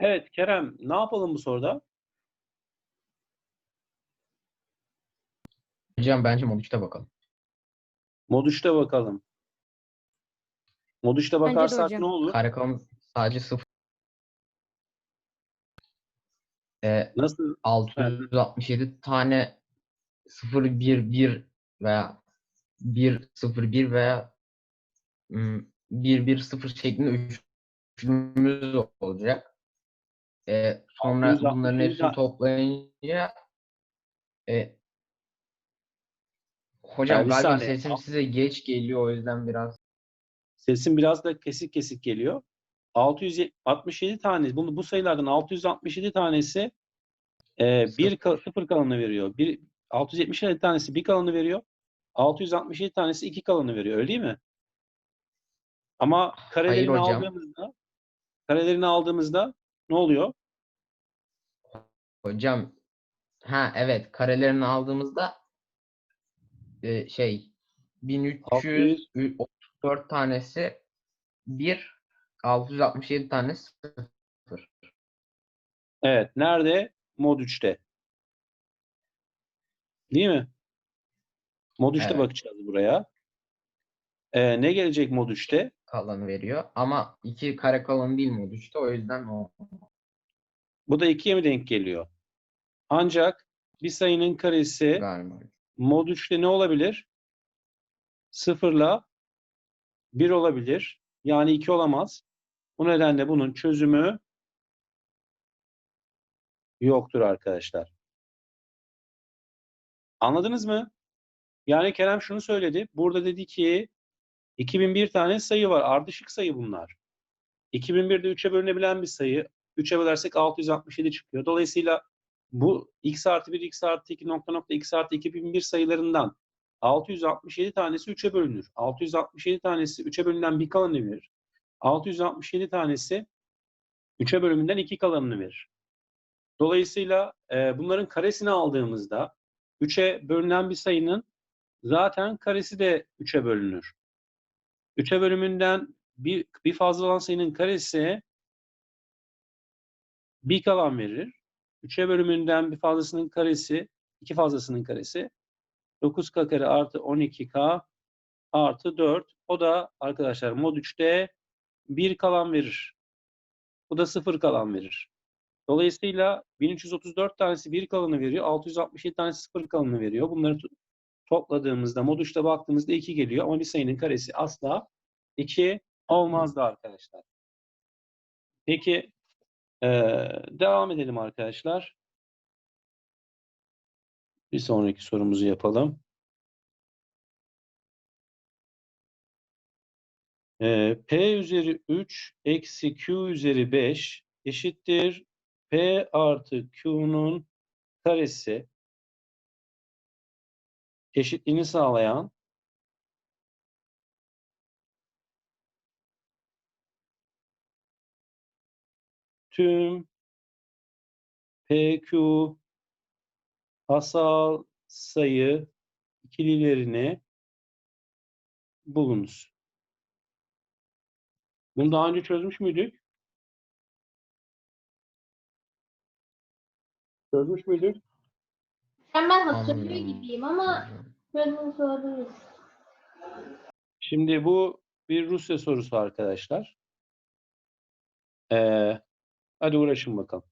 Evet Kerem, ne yapalım bu soruda? Hocam bence mod 3'te bakalım. Mod 3'te bakalım. Mod 3'te Bence de bakarsak hocam. ne olur? Karekolumuz sadece 0. Ee, Nasıl? 667 tane 011 veya 101 veya ım, 110 şeklinde üçlümüz olacak. Ee, sonra 667 bunların hepsini toplayınca e, hocam bir galiba saniye. sesim size geç geliyor o yüzden biraz Sesin biraz da kesik kesik geliyor. 667 tane, bunu bu sayılardan 667 tanesi e, bir ka- sıfır kalanı veriyor. Bir, 677 tanesi bir kalanı veriyor. 667 tanesi iki kalanı veriyor. Öyle değil mi? Ama karelerini hocam. aldığımızda karelerini aldığımızda ne oluyor? Hocam ha evet karelerini aldığımızda e, şey 1334 tanesi 1 667 tanesi 0. Evet. Nerede? Mod 3'te. Değil mi? Mod 3'te Evet. bakacağız buraya. Ee, ne gelecek mod 3'te? kalanı veriyor. Ama 2 kare kalanı değil mod 3'te o yüzden o Bu da 2'ye mi denk geliyor? Ancak bir sayının karesi mod 3'te ne olabilir? 0 ile 1 olabilir. Yani 2 olamaz. Bu nedenle bunun çözümü yoktur arkadaşlar. Anladınız mı? Yani Kerem şunu söyledi. Burada dedi ki 2001 tane sayı var. Ardışık sayı bunlar. 2001'de 3'e bölünebilen bir sayı. 3'e bölersek 667 çıkıyor. Dolayısıyla bu x artı 1, x artı 2 nokta nokta x artı 2001 sayılarından 667 tanesi 3'e bölünür. 667 tanesi 3'e bölünen bir kalanı verir. 667 tanesi 3'e bölümünden 2 kalanını verir. Dolayısıyla e, bunların karesini aldığımızda 3'e bölünen bir sayının zaten karesi de 3'e bölünür. 3'e bölümünden bir, bir fazla olan sayının karesi bir kalan verir. 3'e bölümünden bir fazlasının karesi, iki fazlasının karesi 9k kare artı 12k artı 4. O da arkadaşlar mod 3'te bir kalan verir. Bu da sıfır kalan verir. Dolayısıyla 1334 tanesi bir kalanı veriyor. 667 tanesi sıfır kalanı veriyor. Bunları to- topladığımızda mod 3'te baktığımızda 2 geliyor. Ama bir sayının karesi asla 2 olmazdı arkadaşlar. Peki eee, devam edelim arkadaşlar. Bir sonraki sorumuzu yapalım. Ee, P üzeri 3 eksi Q üzeri 5 eşittir P artı Q'nun karesi eşitliğini sağlayan tüm PQ asal sayı ikililerini bulunuz. Bunu daha önce çözmüş müydük? Çözmüş müydük? Ben, ben hatırlıyor gibiyim ama çözümü sorabiliriz. Şimdi bu bir Rusya sorusu arkadaşlar. Ee, hadi uğraşın bakalım.